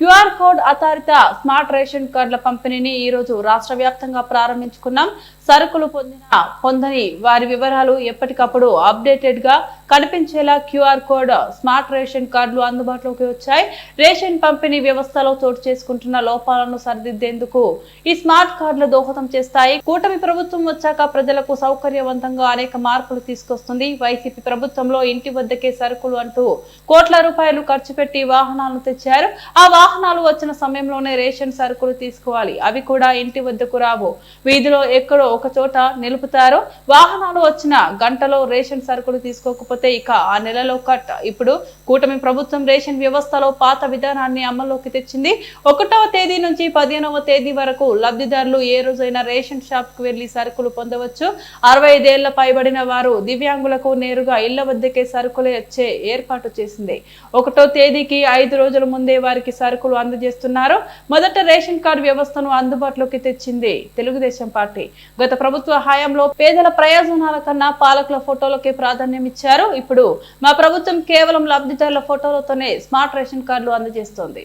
QR code ఆధారిత smart ration కార్డుల పంపిణీని ఈ రోజు రాష్ట్ర వ్యాప్తంగా ప్రారంభించుకున్నాం. సరుకులు పొందిన పొందని వారి వివరాలు ఎప్పటికప్పుడు అప్డేటెడ్గా కనిపించేలా క్యూఆర్ కోడ్ స్మార్ట్ రేషన్ కార్డులు అందుబాటులోకి వచ్చాయి. రేషన్ పంపిణీ వ్యవస్థలో చోటు చేసుకుంటున్న లోపాలను సరిదిద్దేందుకు ఈ స్మార్ట్ కార్డులు దోహదం చేస్తాయి. కూటమి ప్రభుత్వం వచ్చాక ప్రజలకు సౌకర్యవంతంగా అనేక మార్పులు తీసుకొస్తుంది. వైసీపీ ప్రభుత్వంలో ఇంటి వద్దకే సరుకులు అంటూ కోట్ల రూపాయలు ఖర్చు పెట్టి వాహనాలను తెచ్చారు. ఆ వాహనాలు వచ్చిన సమయంలోనే రేషన్ సరుకులు తీసుకోవాలి. అవి కూడా ఇంటి వద్దకు రావు. వీధిలో ఎక్కడో ఒక చోట నిలుపుతారు. వాహనాలు వచ్చిన గంటలో రేషన్ సరుకులు తీసుకోకపోతే ఇక ఆ నెలలో కట్. ఇప్పుడు కూటమి ప్రభుత్వం రేషన్ వ్యవస్థలో పాత విధానాన్ని అమల్లోకి తెచ్చింది. ఒకటవ తేదీ నుంచి పదిహేనవ తేదీ వరకు లబ్ధిదారులు ఏ రోజైనా రేషన్ షాప్కు వెళ్ళి సరుకులు పొందవచ్చు. అరవై ఐదేళ్ళ పైబడిన వారు దివ్యాంగులకు నేరుగా ఇళ్ళ వద్దకే సరుకులు వచ్చే ఏర్పాటు చేసింది. ఒకటో తేదీకి ఐదు రోజుల ముందే వారికి సరుకులు అందజేస్తున్నారు. మొదట రేషన్ కార్డు వ్యవస్థను అందుబాటులోకి తెచ్చింది తెలుగుదేశం పార్టీ. గత ప్రభుత్వ హయాంలో పేదల ప్రయోజనాల కన్నా పాలకుల ఫోటోలకే ప్రాధాన్యం ఇచ్చారు. ఇప్పుడు మా ప్రభుత్వం కేవలం లబ్ధిదారుల ఫోటోలతోనే స్మార్ట్ రేషన్ కార్డులు అందజేస్తోంది.